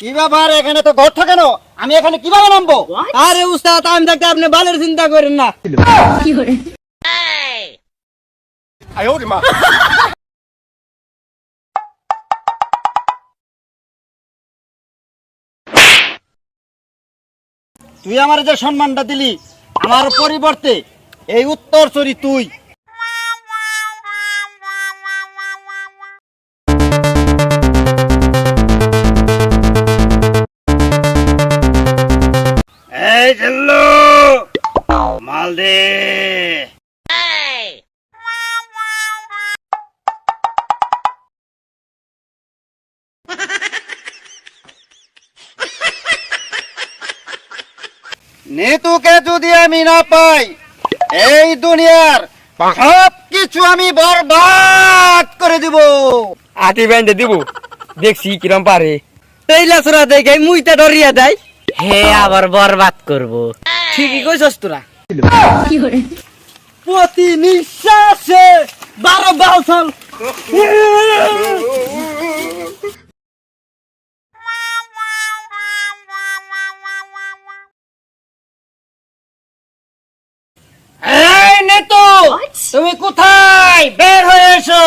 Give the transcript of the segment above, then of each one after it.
কি ব্যাপার এখানে তো কেন আমি এখানে কীভাবে নামবো? আরে উস্তাদ আমি থাকতে আপনি বালের চিন্তা করেন না। তুই আমার যে সম্মানটা দিলি আমার পরিবর্তে এই উত্তর চরি তুই। এই মাল দে। নেতুকে যদি আমি না পাই এই দুনিয়ার সব কিছু আমি বরবাদ করে দিব। আটি বেঁধে দিব। দেখছি কিরম পারে। তেইলা সুরা দেখে মুইটা ডরিয়া দেয়। হে আবার বরবাদ করব। ঠিকই কইছস তোরা। প্রতি নিঃশ্বাসে বারো তুমি কোথায়? বের হয়ে এসো।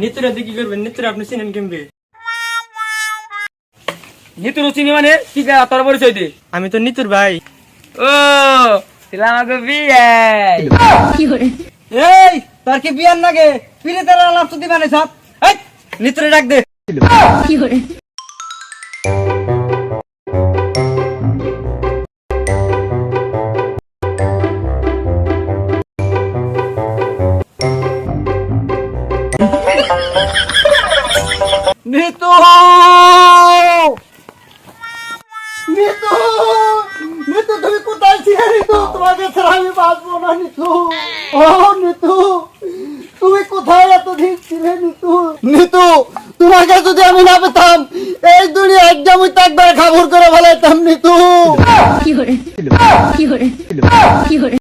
নিতুরা কি করবেন নিতুরা আপনি চিনেন কেমবে? নিতুর চিনি মানে কি তোর পরিচয় দে। আমি তো নিতুর ভাই। ও ছিলাম আমাকে বিয়ে এই তোর কি বিয়ার নাগে? পিরে তারা আলাপ তো দিবানে সব। এই নিতুরে ডাক দে। নিতু নিতু নিতু, তুমি কোথায় ছিলে, নিতু? তোমাকে ছাড়া আমি বাঁচবো না, নিতু। ও নিতু, তুমি কোথায় এতদিন ছিলে, নিতু? নিতু, তোমাকে যদি আমি না পেতাম, এই দুনিয়া একদম একবার খাবুর করে ফেলাইতাম, নিতু।